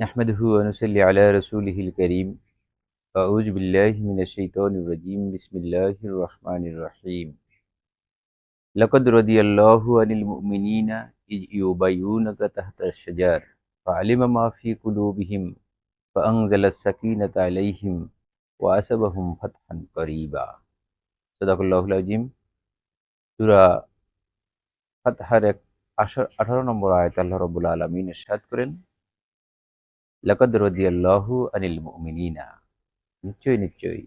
نحمده ونصلي على رسوله الكريم أعوذ بالله من الشيطان الرجيم بسم الله الرحمن الرحيم لقد رضي الله عن المؤمنين إذ يبايعونك تحت الشجر فعلم ما في قلوبهم فأنزل السكينة عليهم وأسبهم فتحا قريبا صدق الله العظيم সূরা ফাতহার এক আঠারো নম্বর আয়াত আল্লাহ রবুল্লা আলমিন ইরশাদ করেন লাকাদ রদিয়াল্লাহু আনিল মুমিনিনা নিশ্চয়ই নিশ্চয়ই।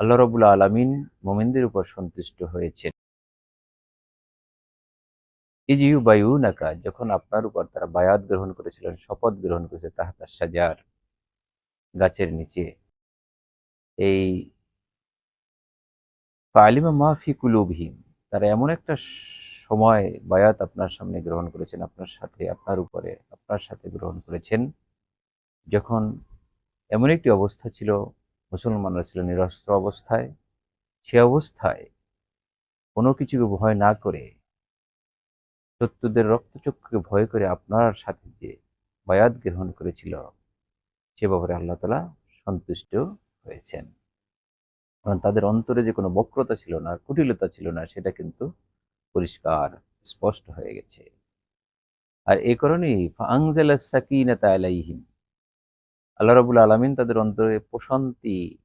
আল্লাহ রবুল্লা আলমিন মোমিনদের উপর সন্তুষ্ট হয়েছেন। ইজিউ বায়ু নাকা যখন আপনার উপর তারা বায়াত গ্রহণ করেছিলেন, শপথ গ্রহণ করেছে, তাহাতা সাজার গাছের নিচে। এই আলিমা মাফি কুলুবহীন তারা এমন একটা সময় বায়াত আপনার সামনে গ্রহণ করেছেন, আপনার সাথে, আপনার উপরে, আপনার সাথে গ্রহণ করেছেন। যখন এমন একটি অবস্থা ছিল, মুসলমানরা ছিল নিরস্ত্র অবস্থায়, সে অবস্থায় কোনো কিছুকে ভয় না করে, শত্রুদের রক্তচক্ষুকে ভয় করে আপনার সাথে যে বায়াত গ্রহণ করেছিল, সে ব্যাপারে আল্লাহ তালা সন্তুষ্ট হয়েছেন। কারণ তাদের অন্তরে যে কোনো বক্রতা ছিল না, কুটিলতা ছিল না, সেটা কিন্তু পরিষ্কার, স্পষ্ট হয়ে গেছে। আর এ আলাইহিম। আল্লাহ রবুল আলমিন তাদের অন্তরে প্রশান্তি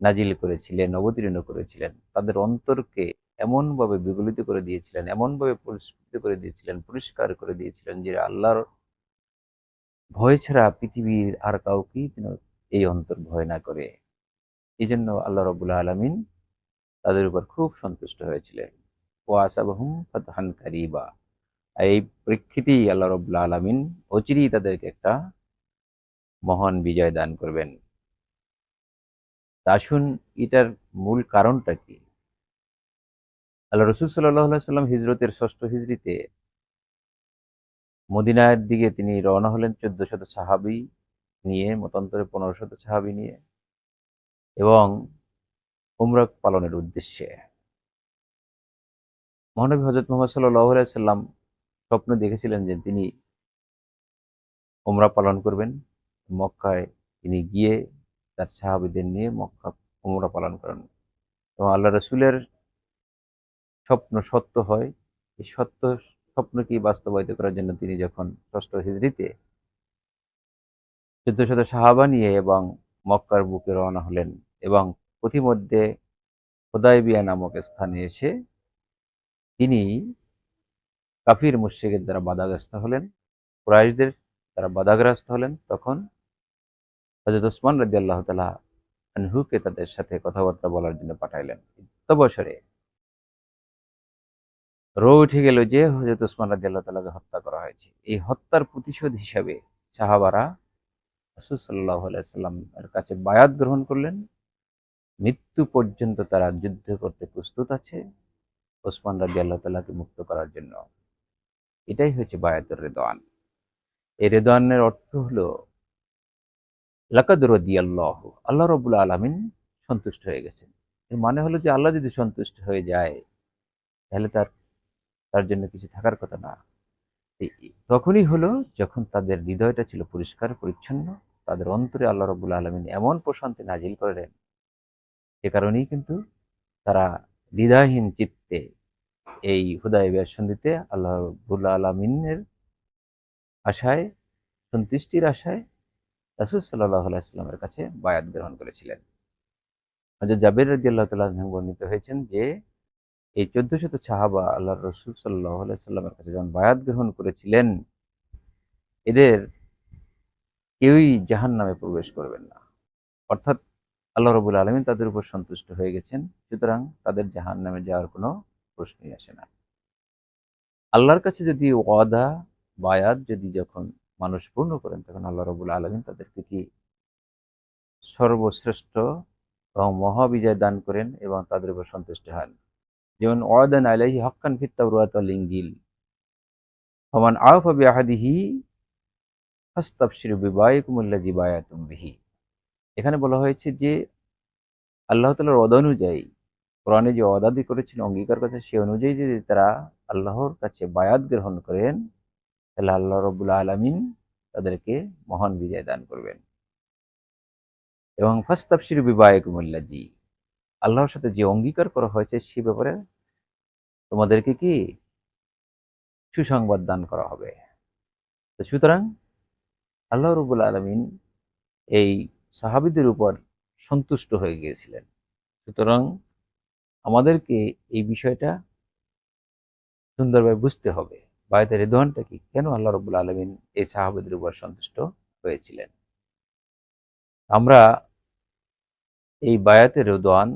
নাজিল করেছিলেন, অবতীর্ণ করেছিলেন। তাদের অন্তরকে এমনভাবে বিগলিত করে দিয়েছিলেন, এমনভাবে পরিস্ফুটিত করে দিয়েছিলেন, পরিষ্কার করে দিয়েছিলেন যে আল্লাহর ভয় ছাড়া পৃথিবীর আর কাউকেই এই অন্তর ভয় না করে। এই জন্য আল্লাহ রবুল্লা আলমিন তাদের উপর খুব সন্তুষ্ট হয়েছিলেন। ও আসাবাহুম ফতহান কারিবা। এই প্রেক্ষিতেই আল্লাহ রবুল্লা আলমিন অচিরেই তাদেরকে একটা মহান বিজয় দান করবেন। আসুন এটার মূল কারণটা কি? আল্লাহ রসুল সাল্লাম হিজরতের ষষ্ঠ হিজড়িতে মদিনার দিকে তিনি রওনা হলেন চোদ্দ শত সাহাবি নিয়ে, মতান্তরে পনেরো শত সাহাবি নিয়ে এবং উমরা পালনের উদ্দেশ্যে। মহানবী হজরত মোহাম্মদ সাল্লাহ সাল্লাম স্বপ্ন দেখেছিলেন যে তিনি উমরা পালন করবেন। মক্কায় তিনি গিয়ে তার সাহাবিদের নিয়ে মক্কা উমরা পালন করেন। এবং আল্লাহ রসুলের স্বপ্ন সত্য হয়। এই সত্য স্বপ্নকে বাস্তবায়িত করার জন্য তিনি যখন ষষ্ঠ হিজড়িতে চোদ্দ শত সাহাবা নিয়ে এবং মক্কার বুকে রওনা হলেন এবং পথিমধ্যে হোদাইবিয়া নামক স্থানে এসে তিনি কাফির মুর্শিকের দ্বারা বাধাগ্রস্ত হলেন, কুরাইশদের তারা বাধাগ্রস্ত হলেন। তখন হজরত ওসমান রাজি আল্লাহ তালা আনহুকে তাদের সাথে কথাবার্তা বলার জন্য পাঠাইলেন। বছরে রো উঠে গেল যে হজরত ওসমান রাজি আল্লাহ তালাকে হত্যা করা হয়েছে। এই হত্যার প্রতিশোধ হিসাবে সাহাবারা রসুল সাল্লাহ সাল্লামের কাছে বায়াত গ্রহণ করলেন। মৃত্যু পর্যন্ত তারা যুদ্ধ করতে প্রস্তুত আছে। ওসমান রাজি আল্লাহ তালাকে মুক্ত করার জন্য। এটাই হচ্ছে বায়াতের রেদওয়ান। এই রেদওয়ানের অর্থ হলো, লাকাদ রদি আল্লাহ আল্লাহ রবুল্লা আলমিন সন্তুষ্ট হয়ে গেছেন। এর মানে হলো যে আল্লাহ যদি সন্তুষ্ট হয়ে যায়, তাহলে তার তার জন্য কিছু থাকার কথা না। তখনই হলো যখন তাদের হৃদয়টা ছিল পরিষ্কার, পরিচ্ছন্ন, তাদের অন্তরে আল্লাহ রবুল্লা আলমিন এমন প্রশান্তি নাজিল করলেন সে কারণেই কিন্তু তারা দ্বিধাহীন চিত্তে এই হুদায় সন্ধিতে আল্লাহ রবুল্লা আলমিনের আশায়, সন্তুষ্টির আশায় রাসুল সাল্লাহ আলাইস্লামের কাছে বায়াত গ্রহণ করেছিলেন। জাবের রাজি আল্লাহ তাল্লাহ বর্ণিত হয়েছেন যে, এই চোদ্দ শত সাহাবা আল্লাহ রসুল সাল্লাহ সাল্লামের কাছে যখন বায়াত গ্রহণ করেছিলেন, এদের কেউই জাহান নামে প্রবেশ করবেন না। অর্থাৎ আল্লাহ রবুল আলমিন তাদের উপর সন্তুষ্ট হয়ে গেছেন, সুতরাং তাদের জাহান নামে যাওয়ার কোনো প্রশ্নই আসে না। আল্লাহর কাছে যদি ওয়াদা, বায়াত যদি যখন মানুষ পূর্ণ করেন, তখন আল্লাহ রবুল আলমিন তাদেরকে কি সর্বশ্রেষ্ঠ এবং মহাবিজয় দান করেন এবং তাদের উপর সন্তুষ্ট হন? যেমন, ওয়াদান আলাহি হকান ফিত্তাউরাত লিঙ্গিল ফমান আফাবি আহাদিহি হস্তাবশির বিবায়কুমুল্লা জিবায়াতুম বিহি। এখানে বলা হয়েছে যে, আল্লাহ তালার অদ অনুযায়ী, কোরআনে যে অদাদি করেছিল অঙ্গীকার করেছে সে অনুযায়ী যদি তারা আল্লাহর কাছে বায়াত গ্রহণ করেন, তাহলে আল্লাহ রবুল্লা আলমিন তাদেরকে মহান বিজয় দান করবেন। এবং ফাস্তাবশির বিবায়কুমুল্লা জি আল্লাহর সাথে যে অঙ্গীকার করা হয়েছে, সে ব্যাপারে তোমাদেরকে কি সুসংবাদ দান করা হবে? তো সুতরাং, আল্লাহ রবুল আলমিন এই সাহাবিদের উপর সন্তুষ্ট হয়ে গিয়েছিলেন। সুতরাং আমাদেরকে এই বিষয়টা সুন্দরভাবে বুঝতে হবে। বায়তের রেদোয়ানটা কি? কেন আল্লাহ রবুল আলমিন এই সাহাবিদের উপর সন্তুষ্ট হয়েছিলেন? আমরা এই বায়াতের রেদোয়ান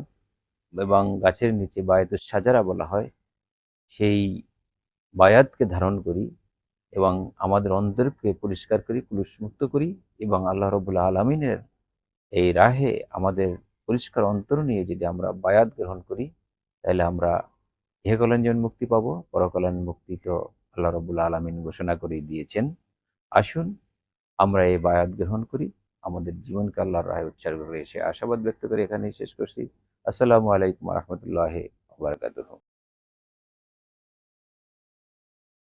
এবং গাছের নিচে বায়াতের সাজারা বলা হয়, সেই বায়াতকে ধারণ করি এবং আমাদের অন্তরকে পরিষ্কার করি, কুলুষমুক্ত করি এবং আল্লাহ রবুল্লা আলমিনের এই রাহে আমাদের পরিষ্কার অন্তর নিয়ে যদি আমরা বায়াত গ্রহণ করি, তাহলে আমরা ইহকল্যাণ যেমন মুক্তি পাবো। পরকল্যাণ মুক্তি তো আল্লাহ রবুল্লা আলমিন ঘোষণা করে দিয়েছেন। আসুন আমরা এই বায়াত গ্রহণ করি। আমাদের জীবনকে আল্লাহর রাহে উচ্চার করে এসে আশাবাদ ব্যক্ত করে এখানেই শেষ করছি। আসসালামু আলাইকুম রহমতুল্লাহ বারকাতুহ।